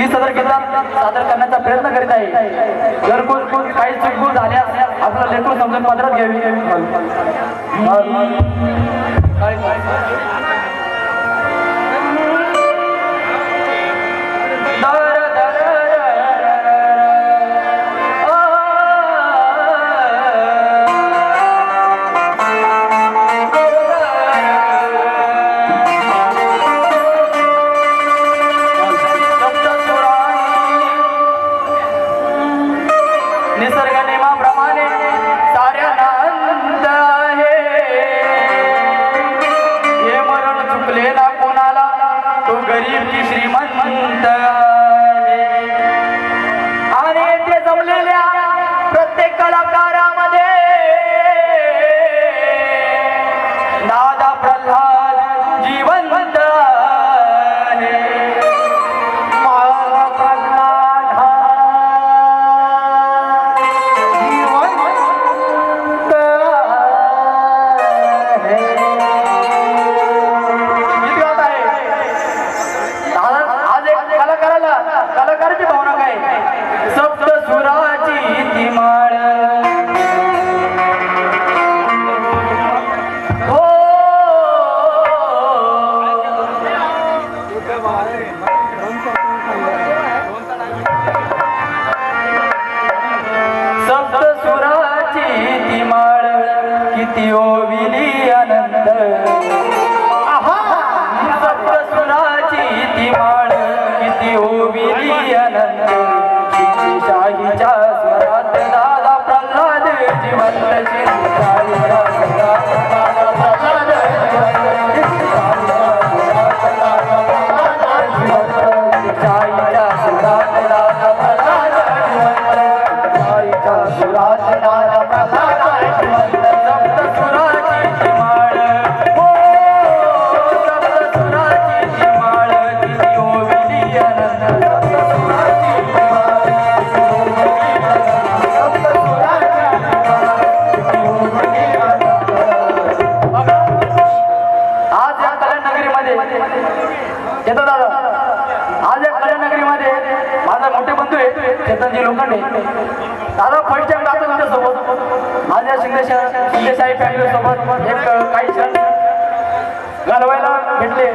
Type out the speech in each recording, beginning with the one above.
ही सदर गीतात सादर करण्याचा प्रयत्न करीत आहे. जर कोण काही चुकून झाल्या आपलं लेकरू समजून पात्रात घ्यावी. dari Kanema Brahmane.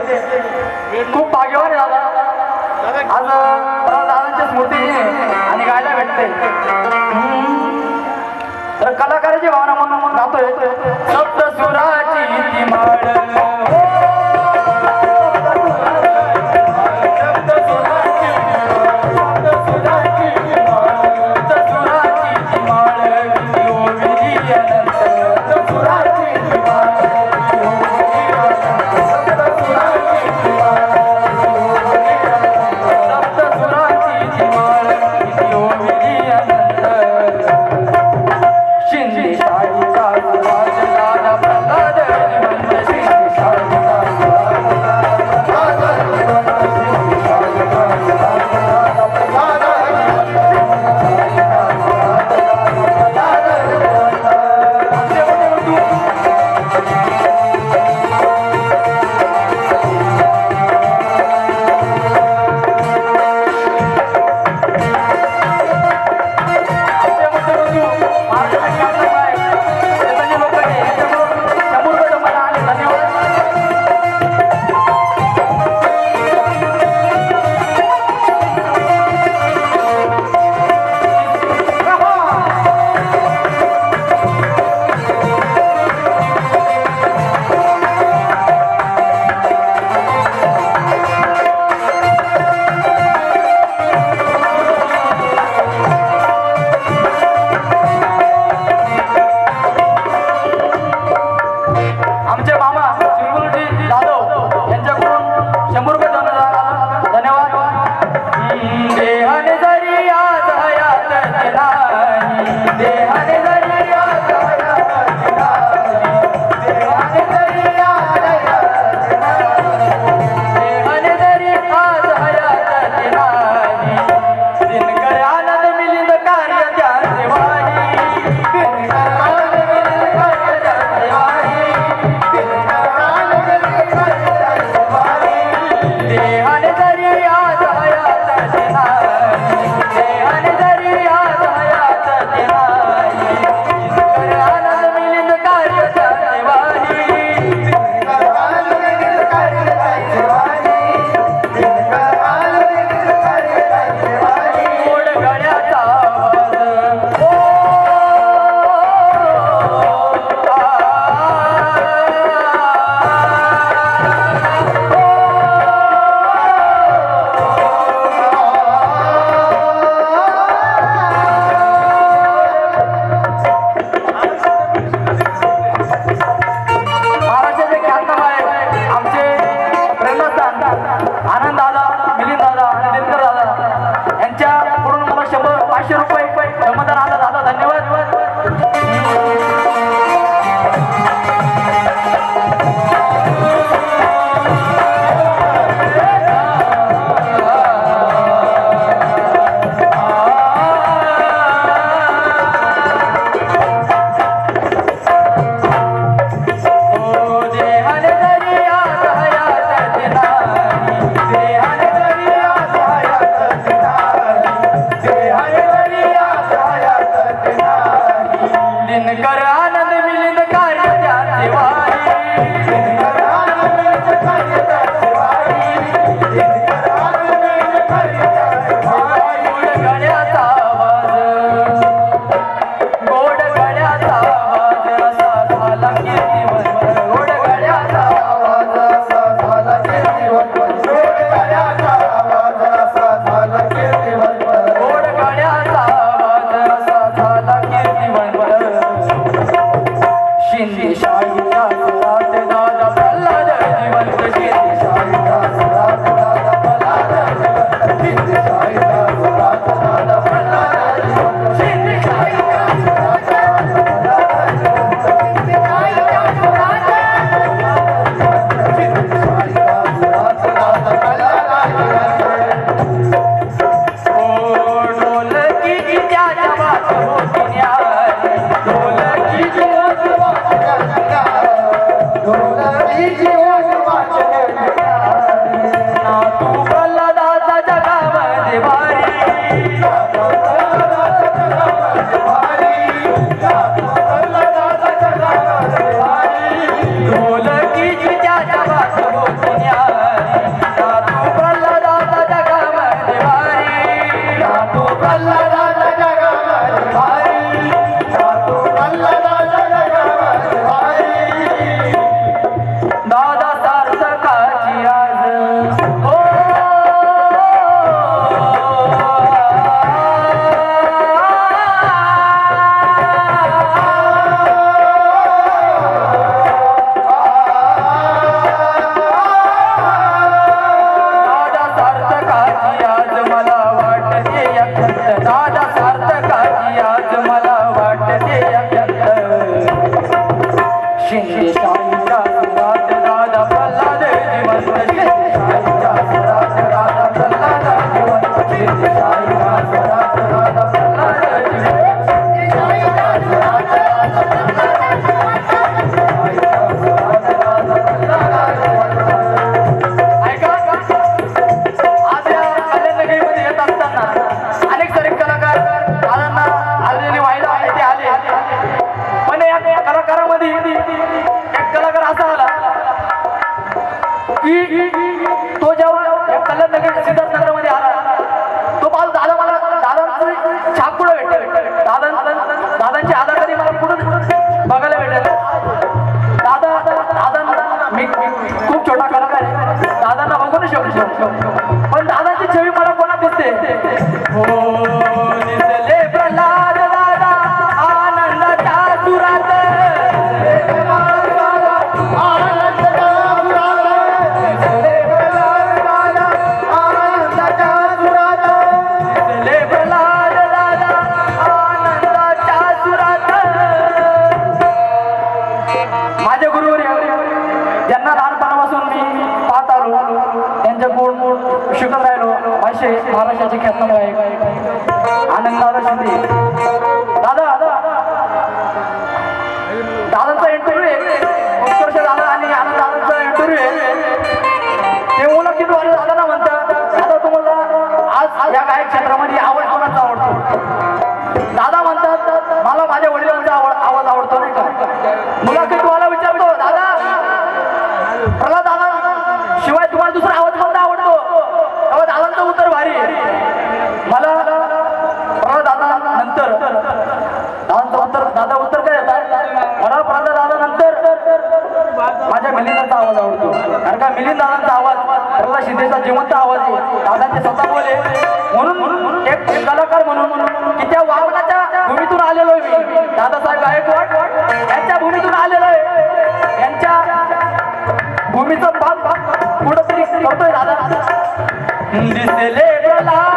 खूप भाग्यवान आहे दादा. आज दादांच्या स्मृती आणि गायला भेटते. तर कलाकाराची भावना म्हणून गातोय. सप्त सुराची ती माळ. সে पण दादाची छवी मला कोणा दिसते? महाराष्ट्राचे महाराष्ट्राचे ख्यातनाम गायक आनंद आनंदारा शिंदे माझ्या मिलिंदाचा आवाज आवडतो. कारण का मिलिंदांचा आवाज प्रल्हा शिंदेचा जिवंत आवाज आहे. दादांचे स्वतः बोले. म्हणून एक कलाकार म्हणून की त्या वावनाच्या भूमीतून आलेलो आहे मी. दादासाहेब गायकवाड यांच्या भूमीतून आलेलो आहे. यांच्या भूमीचा भाग भाग कुठंतरी करतोय दादा. दिसले प्रल्हाद.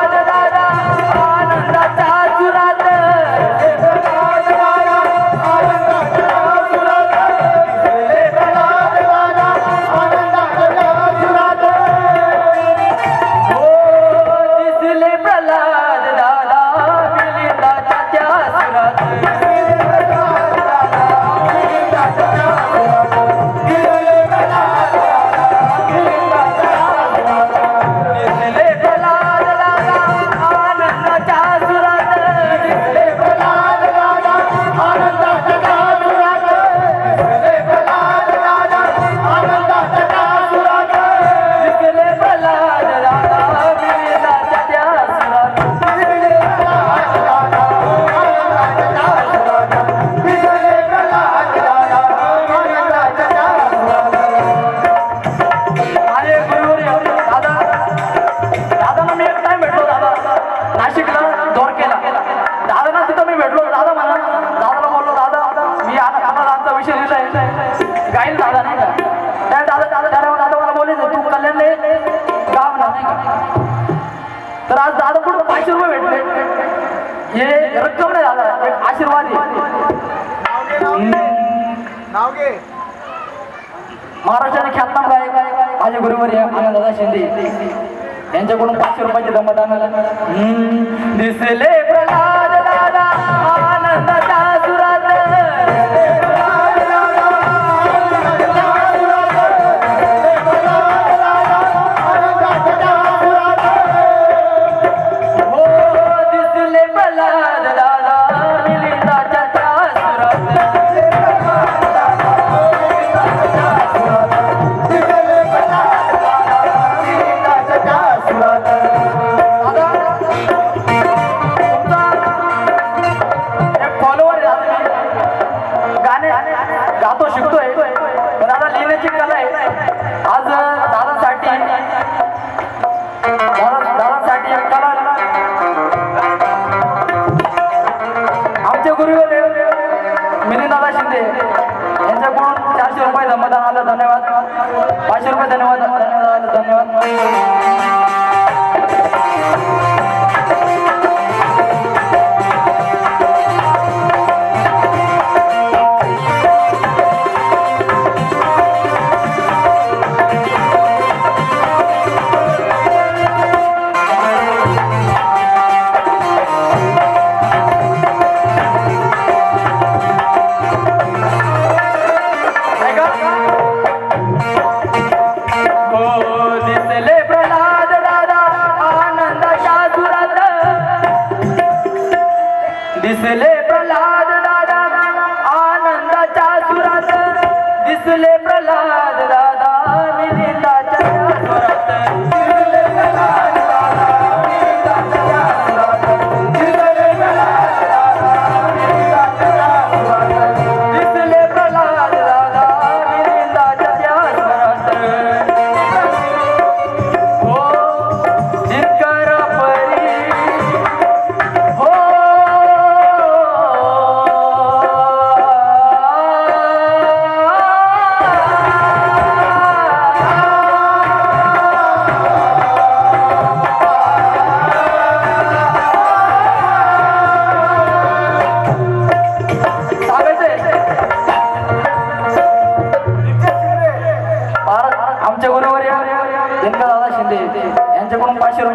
महाराष्ट्राने ख्यातनाम गायक माझे गुरुवर आनंददादा शिंदे. यांच्याकडून पाचशे रुपयाचे दमदान दिसले ಧನ್ಯವಾದ ಧನ್ಯವಾದ ಧನ್ಯವಾದ